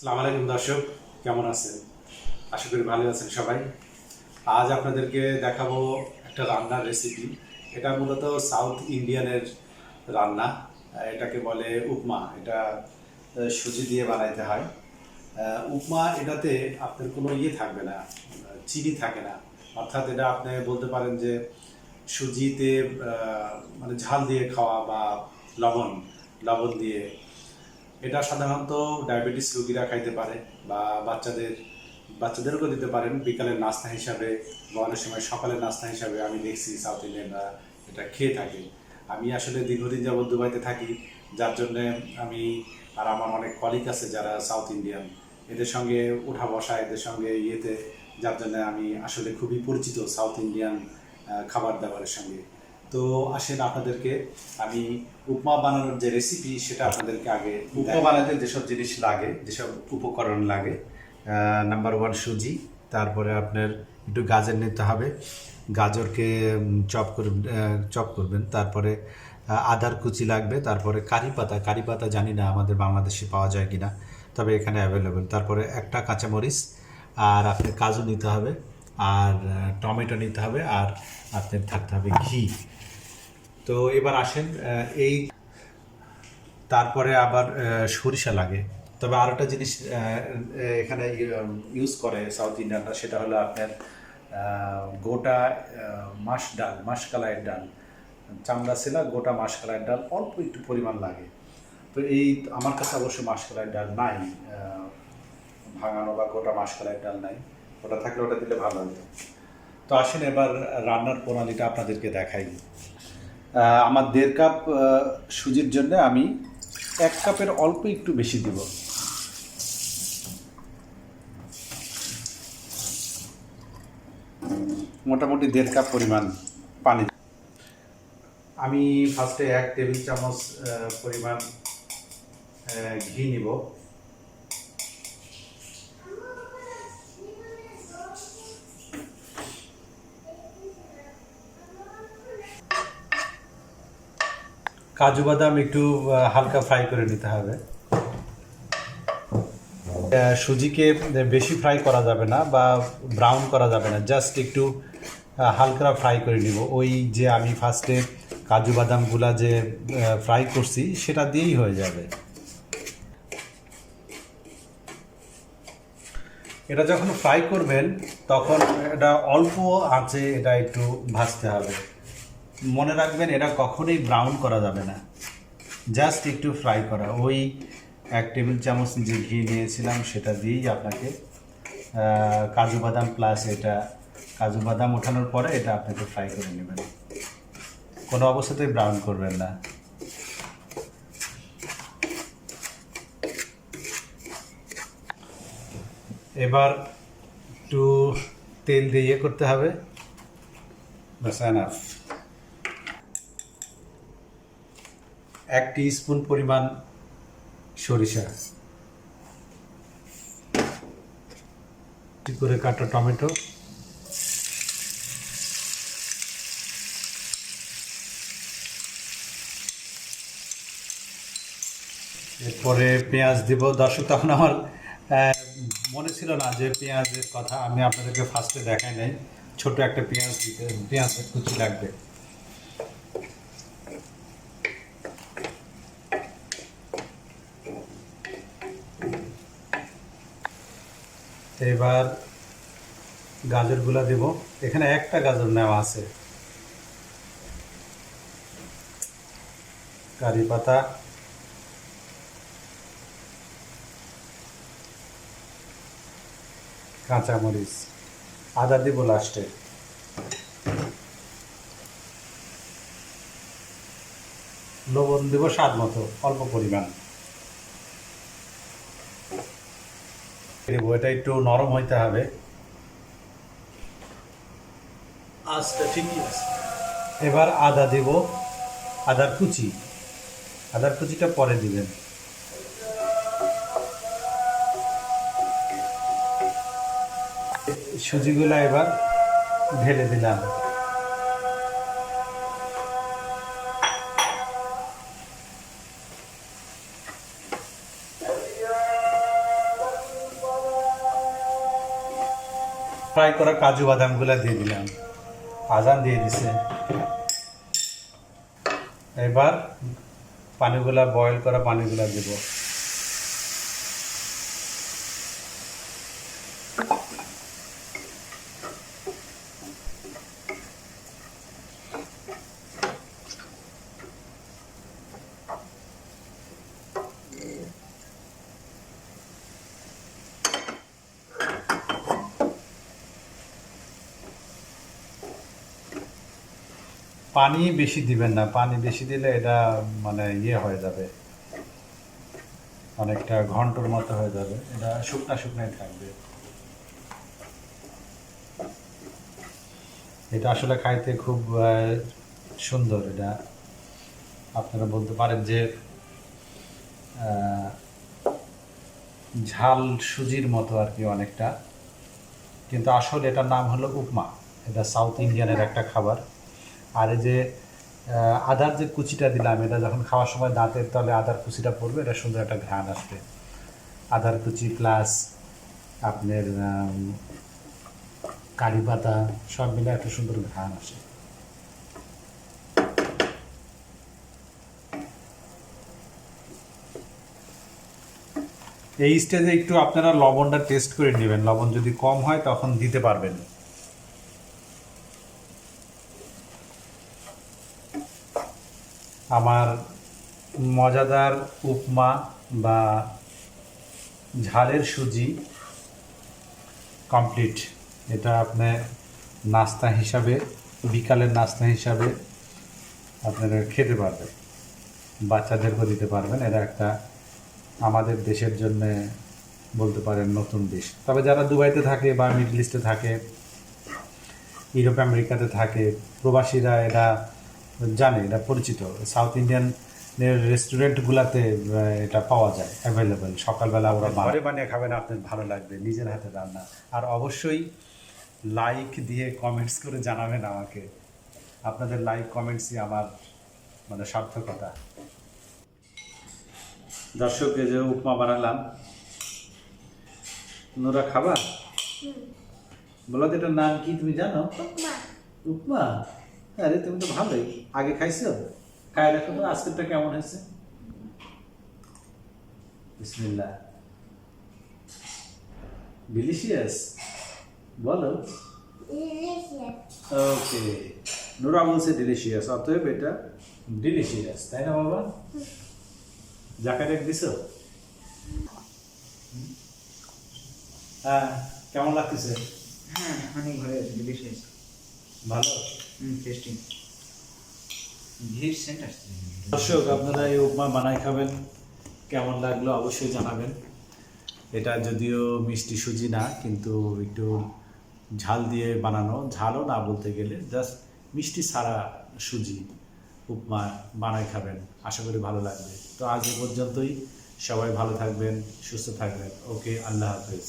সালাম আলাইকুম দর্শক, কেমন আছেন? আশা করি ভালো আছেন সবাই। আজ আপনাদেরকে দেখাবো একটা রান্নার রেসিপি এটা মূলত সাউথ ইন্ডিয়ানের রান্না। এটাকে বলে উপমা। এটা সুজি দিয়ে বানাইতে হয়। উপমা এটাতে আপনার কোনো ইয়ে থাকবে না, চিনি থাকে না। অর্থাৎ এটা আপনি বলতে পারেন যে সুজিতে মানে ঝাল দিয়ে খাওয়া বা লবণ লবণ দিয়ে এটা সাধারণত ডায়াবেটিস রোগীরা খাইতে পারে বা বাচ্চাদের বাচ্চাদেরকেও দিতে পারেন বিকালের নাস্তা হিসাবে বা অনেক সময় সকালের নাস্তা হিসাবে। আমি দেখছি সাউথ ইন্ডিয়ানরা এটা খেয়ে থাকে। আমি আসলে দীর্ঘদিন যাবৎ দুবাইতে থাকি, যার জন্যে আমি আর আমার অনেক কলিগ আছে যারা সাউথ ইন্ডিয়ান এদের সঙ্গে উঠা বসা, এদের সঙ্গে ইয়েতে, যার জন্য আমি আসলে খুবই পরিচিত সাউথ ইন্ডিয়ান খাবার দাবারের সঙ্গে। তো আসেন আপনাদেরকে আমি উপমা বানানোর যে রেসিপি সেটা আপনাদেরকে আগে উপমা বানাতে যেসব জিনিস লাগে যেসব উপকরণ লাগে নাম্বার ওয়ান সুজি তারপরে আপনার একটু গাজর নিতে হবে। গাজরকে চপ করে চপ করবেন তারপরে আদার কুচি লাগবে তারপরে কারি পাতা। কারি পাতা জানি না আমাদের বাংলাদেশে পাওয়া যায় কি না তবে এখানে অ্যাভেলেবেল তারপরে একটা কাঁচামরিচ আর আপনি কাজু নিতে হবে। আর টমেটো নিতে হবে আর আপনার থাকতে হবে ঘি। তো এবার আসেন এই তারপরে আবার সরিষা লাগে। তবে আর একটা জিনিস এখানে ইউজ করে সাউথ ইন্ডিয়ানরা সেটা হলো আপনার গোটা মাস ডাল, মাসকালাইয়ের ডাল। চামড়া ছিলা, গোটা মাসকালাইয়ের ডাল, অল্প একটু পরিমাণ লাগে। তো এই আমার কাছে অবশ্য মাসকালাইয়ের ডাল নাই ভাঙানো বা গোটা মাসকালাইয়ের ডাল নাই। ওটা থাকলে ওটা দিলে ভালো হতো। তো আসেন এবার রান্নার প্রণালীটা আপনাদেরকে দেখাই। আমার দেড় কাপ সুজির জন্য আমি এক কাপের অল্প একটু বেশি দিব। মোটামুটি দেড় কাপ পরিমাণ পানি। আমি ফার্স্টে এক টেবিল চামচ পরিমাণ ঘি নিব। কাজু বাদাম একটু হালকা ফ্রাই করে নিতে হবে। সুজিকে বেশি ফ্রাই করা যাবে না বা ব্রাউন করা যাবে না জাস্ট একটু হালকা ফ্রাই করে নিব। ওই যে আমি ফার্স্টে কাজু বাদামগুলা যে ফ্রাই করছি, সেটা দিয়েই হয়ে যাবে। এটা যখন ফ্রাই করবেন, তখন এটা অল্প আঁচে এটা একটু ভাজতে হবে। মনে রাখবেন, এটা কখনোই ব্রাউন করা যাবে না। জাস্ট একটু ফ্রাই করা। ওই এক টেবিল চামচ যে ঘি নিয়েছিলাম, সেটা দিয়েই আপনাকে কাজু বাদাম প্লাস এটা, কাজু বাদাম ওঠানোর পরে এটা আপনাকে ফ্রাই করে নেবেন। কোনো অবস্থাতেই ব্রাউন করবেন না। এবার একটু তেল দিয়ে ইয়ে করতে হবে। বাস এনাফ এক স্পুন পরিমাণ সরিষা। করে কাটা টমেটো। এরপরে পেঁয়াজ দিব। দর্শক, তখন আমার মনে ছিল না যে পেঁয়াজের কথা আমি আপনাদেরকে ফার্স্টে দেখাই নাই। ছোট একটা পেঁয়াজ দিতে, পেঁয়াজের কুচি লাগবে। এবার গাজরগুলা দেব। এখানে একটা গাজর নেওয়া আছে। কারি পাতা। কাঁচামরিচ। আদা দিব লাস্টে। লবণ দেব স্বাদ মতো, অল্প পরিমাণ। একটু নরম হইতে হবে। আচ্ছা ঠিকই আছে। এবার আদা দেব আদার কুচি। আদার কুচিটা পরে দিবেন। সুজিগুলা এবার ঢেলে দিলাম। ফ্রাই করা কাজু বাদামগুলো দিয়ে দিলাম। আজান দিয়ে দিছে। এবার পানিগুলা বয়েল করা পানিগুলা দেব। পানি বেশি দিবেন না। পানি বেশি দিলে এটা মানে ইয়ে হয়ে যাবে। অনেকটা ঘন্টর মতো হয়ে যাবে। এটা শুকনা শুকনাই থাকবে। এটা আসলে খাইতে খুব সুন্দর। এটা আপনারা বলতে পারেন যে ঝাল সুজির মতো আর কি অনেকটা। কিন্তু আসলে এটার নাম হলো উপমা। এটা সাউথ ইন্ডিয়ানের একটা খাবার। আর এই যে আদার যে কুচিটা দিলাম, এটা যখন খাওয়ার সময় দাঁতের তলে আদার কুচিটা পড়বে, এটা সুন্দর একটা ঘ্রাণ আসবে। আদার কুচি প্লাস আপনার কারি পাতা, সব মিলে একটা সুন্দর ঘ্রাণ আসে। এই স্টেজে একটু আপনারা লবণটা টেস্ট করে নেবেন। লবণ যদি কম হয়, তখন দিতে পারবেন। আমার মজাদার উপমা বা ঝালের সুজি কমপ্লিট এটা আপনি নাস্তা হিসাবে, বিকালের নাস্তা হিসাবে আপনারা খেতে পারবেন। বাচ্চাদেরকেও দিতে পারবেন। এটা একটা আমাদের দেশের জন্য বলতে পারেন নতুন দেশ তবে যারা দুবাইতে থাকে বা মিডল ইস্টে থাকে, ইউরোপ, আমেরিকাতে থাকে, প্রবাসীরা এটা জানে এটা পরিচিত। সাউথ ইন্ডিয়ান রেস্টুরেন্টগুলোতে এটা পাওয়া যায় অ্যাভেলেবেল সকালবেলা ওরা ঘরে বানিয়ে খাবেন আপনার ভালো লাগবে নিজের হাতে রান্না। আর অবশ্যই লাইক দিয়ে কমেন্টস করে জানাবেন আমাকে। আপনাদের লাইক কমেন্টসই আমার মানে সার্থকতা। দর্শক যে উপমা বানালাম। নোরা খাবা? বলো এটার নাম কি তুমি জানো? উপমা? আরে তুমি তো ভালোই। আগে খাইছো? খাই দেখো তো আজকেরটা কেমন হয়েছে? বিসমিল্লাহ। ডিলিশিয়াস বলো। ওকে নোরা বলছে ডিলিশিয়াস অতএব এটা ডিলিশিয়াস তাই না বাবা? জাকারে দিছো? হ্যাঁ কেমন লাগতেছে? হ্যাঁ অনেক ভালো ডিলিশিয়াস ভালো? টেস্টি আসছে দর্শক, আপনারা এই উপমা বানাই খাবেন। কেমন লাগল অবশ্যই জানাবেন। এটা যদিও মিষ্টি সুজি না, কিন্তু একটু ঝাল দিয়ে বানানো। ঝালও না বলতে গেলে জাস্ট মিষ্টি ছাড়া সুজি উপমা বানাই খাবেন। আশা করি ভালো লাগবে। তো আজ পর্যন্তই। সবাই ভালো থাকবেন, সুস্থ থাকবেন। ওকে, আল্লাহ হাফেজ।